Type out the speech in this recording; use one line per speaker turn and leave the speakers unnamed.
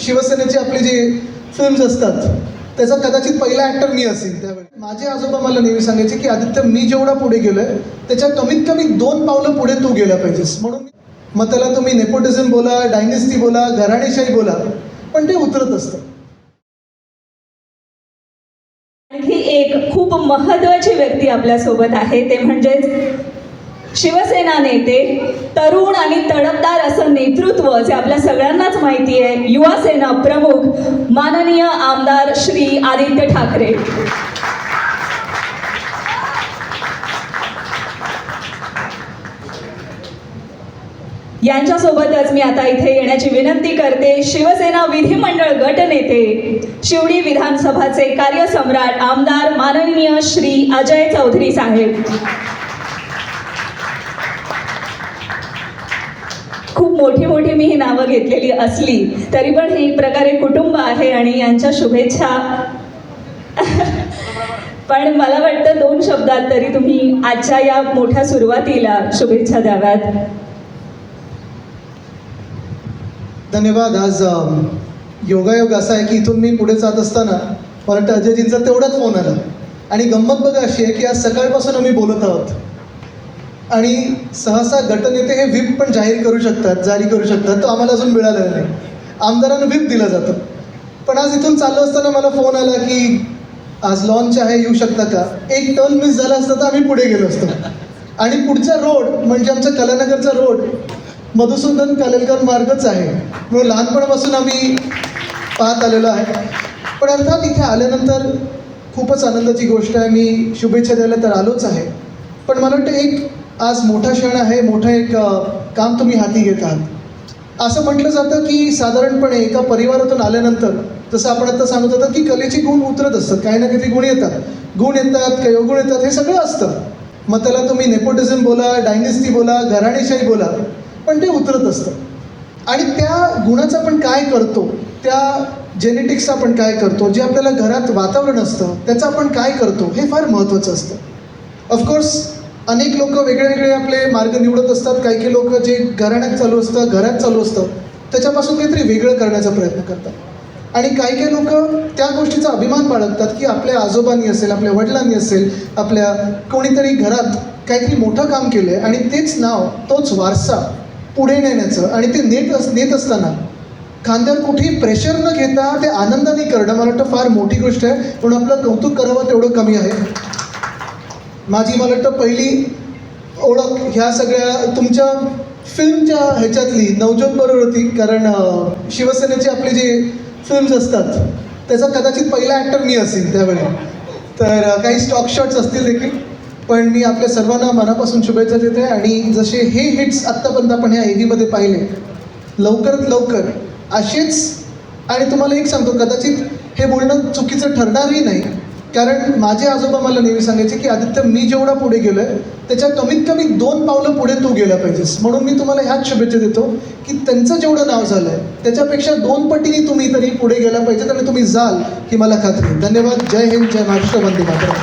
शिवसेनेची आपली जी फिल्म्स असतात त्याचा कदाचित पहिला ॲक्टर मी असेल त्यावेळी. माझे आजोबा मला नेहमी सांगायचे की आदित्य मी जेवढा पुढे गेलोय त्याच्या कमीत कमी दोन पावलं पुढे तू गेला पाहिजेस. म्हणून मग त्याला तुम्ही नेपोटिझम बोला डायनेस्टी बोला घराणेशाही बोला पण ते उतरत असतं.
आणखी एक खूप महत्वाची व्यक्ती आपल्यासोबत आहे ते म्हणजेच शिवसेना नेते तरुण आणि तडफदार असं नेतृत्व जे आपल्या सगळ्यांनाच माहिती आहे. युवासेना प्रमुख माननीय आमदार श्री आदित्य ठाकरे. यांच्यासोबतच मी आता इथे येण्याची विनंती करते. शिवसेना विधिमंडळ गटनेते शिवडी विधानसभाचे कार्यसम्राट आमदार माननीय श्री अजय चौधरी साहेब. खूप मोठी मोठी मी ही नावं घेतलेली असली तरी पण हे एक प्रकारे कुटुंब आहे आणि यांच्या शुभेच्छा. पण मला वाटतं दोन शब्दात तरी तुम्ही आजच्या या मोठ्या सुरुवातीला शुभेच्छा द्याव्यात.
धन्यवाद. आज योगायोग असा आहे की इथून मी पुढे जात असताना मला वाटतं अजयजींचा तेवढाच फोन आला. आणि गंमत बघा अशी आहे की आज सकाळपासून आम्ही बोलत आहोत. आणि सहसा गटनेते हे व्हिप पण जाहीर करू शकतात जारी करू शकतात. तो आम्हाला अजून मिळालेला नाही. आमदारांना व्हिप दिलं जातं. पण आज इथून चाललो असताना मला फोन आला की आज लॉन्च आहे येऊ शकता का? एक टर्न मिस झाला असता तर आम्ही पुढे गेलो असतो. आणि पुढचा रोड म्हणजे आमचा कलानगरचा रोड मधुसूदन कालेलकर मार्गच आहे. म्हणून लहानपणापासून आम्ही पाहत आलेलो आहे. पण अर्थात इथे आल्यानंतर खूपच आनंदाची गोष्ट आहे. मी शुभेच्छा द्यायला तर आलोच आहे. पण मला वाटतं एक आज मोठा क्षण आहे मोठं एक काम तुम्ही हाती घेत आहात. असं म्हटलं जातं की साधारणपणे एका परिवारातून आल्यानंतर जसं आपण आता सांगत होतो की कलेची गुण उतरत असतात काही ना काही गुण येतात. गुण येतात काही अवगुण येतात हे सगळं असतं. मग त्याला तुम्ही नेपोटिझम बोला डायनेस्टी बोला घराणेशाही बोला पण ते उतरत असतं. आणि त्या गुणाचं आपण काय करतो त्या जेनेटिक्सचं आपण काय करतो जे आपल्याला घरात वातावरण असतं त्याचं आपण काय करतो हे फार महत्त्वाचं असतं. ऑफकोर्स अनेक लोक वेगळे वेगळे आपले मार्ग निवडत असतात. काही काही लोक जे घराण्यात चालू असतं घरात चालू असतं त्याच्यापासून काहीतरी वेगळं करण्याचा प्रयत्न करतात. आणि काही काही लोक त्या गोष्टीचा अभिमान बाळगतात की आपल्या आजोबांनी असेल आपल्या वडिलांनी असेल आपल्या कोणीतरी घरात काहीतरी मोठं काम केलं आहे आणि तेच नाव तोच वारसा पुढे नेण्याचं आणि ते नेत अस नेत असताना खांद्यावर कुठेही प्रेशर न घेता ते आनंदाने करणं मला वाटतं फार मोठी गोष्ट आहे. म्हणून आपलं कौतुक करावं तेवढं कमी आहे. माझी मला वाटतं पहिली ओळख ह्या सगळ्या तुमच्या फिल्मच्या ह्याच्यातली नवज्योत बरोबर होती कारण शिवसेनेचे शिवसेनेची आपली जी फिल्म्स असतात त्याचा कदाचित पहिला ॲक्टर मी असेल त्यावेळी. तर काही स्टॉक शॉट्स असतील देखील पण मी आपल्या सर्वांना मनापासून शुभेच्छा देते आणि जसे हे हिट्स आत्तापर्यंत आपण ह्या एव्हीमध्ये पाहिले लवकरात लवकर असेच आणि तुम्हाला एक सांगतो कदाचित हे बोलणं चुकीचं ठरणारही नाही कारण माझे आजोबा मला नेहमी सांगायचे की आदित्य मी जेवढा पुढे गेलोय त्याच्या कमीत कमी दोन पावलं पुढे तू गेला पाहिजेस. म्हणून मी तुम्हाला ह्याच शुभेच्छा देतो की त्यांचं जेवढं नाव झालं आहे त्याच्यापेक्षा दोन पटीने तुम्ही तरी पुढे गेला पाहिजेत आणि तुम्ही जाल ही मला खात्री धन्यवाद. जय हिंद. जय महाराष्ट्र. वंदे मातरम.